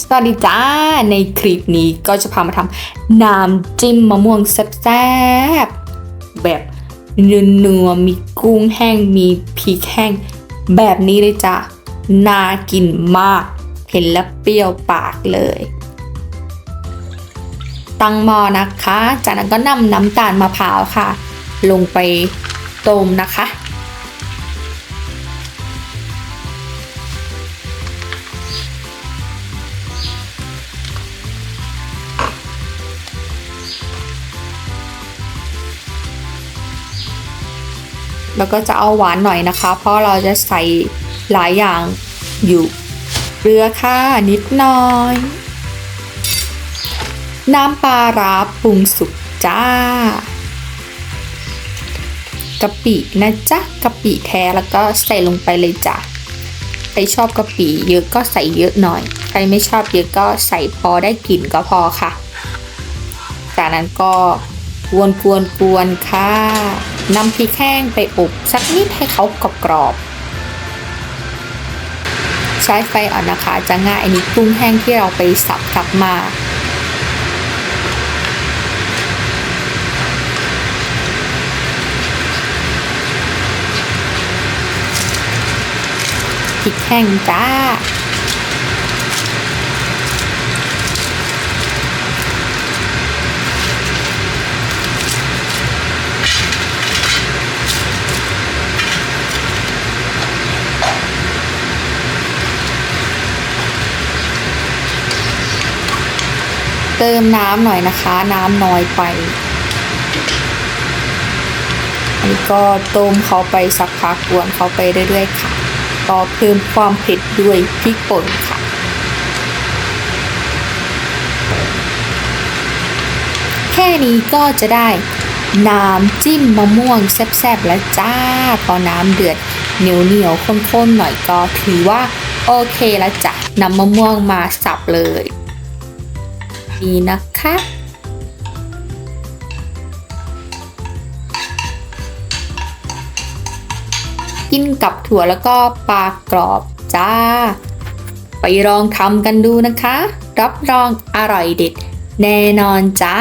สวัสดีจ้า ในคลิปนี้ก็จะพามาทำน้ำจิ้มมะม่วงแซ่บๆแบบเนื้อเนื้อๆมีกุ้งแห้งมีพริกแห้ง แบบนี้เลยจ้ะน่ากินมาก เห็นแล้วเปรี้ยวปากเลย ตั้งหม้อนะคะ จากนั้นก็นำน้ำตาลมะพร้าวค่ะ ลงไปต้มนะคะ แล้วก็จะเอาหวานหน่อยนะคะ เพราะเราจะใส่หลายอย่างอยู่เกลือค่ะนิดหน่อย น้ำปลาร้าปรุงสุกจ้ากะปินะจ๊ะกะปิแท้แล้วก็ใส่ลงไปเลยจ้ะใครชอบกะปิเยอะก็ใส่เยอะหน่อย ใครไม่ชอบเยอะก็ใส่พอได้กลิ่นก็พอค่ะ จากนั้นก็กวนกวนกวนค่ะ นำพริกแห้งไปอบสักนิดให้เขากรอบใช้ไฟอ่อนนะคะ จะง่ายอันนี้กุ้งแห้งที่เราไปสับกลับมา พริกแห้งจ้า เติมน้ำหน่อยนะคะ น้ำน้อยไป อันนี้ก็ต้มเขาไปสักพักกวนเขาไปเรื่อยๆค่ะก็เพิ่มความเผ็ดด้วยพริกป่นค่ะ แค่นี้ก็จะได้น้ำจิ้มมะม่วงแซ่บๆแล้วจ้า พอน้ำเดือดเหนียวเหนียวๆข้นๆหน่อยก็ถือว่าโอเคแล้วจ้ะนำมะม่วงมาสับเลยีนะคะ กินกับถั่วแล้วก็ปลากรอบจ้า ไปลองทำกันดูนะคะ รับรองอร่อยเด็ดแน่นอนจ้า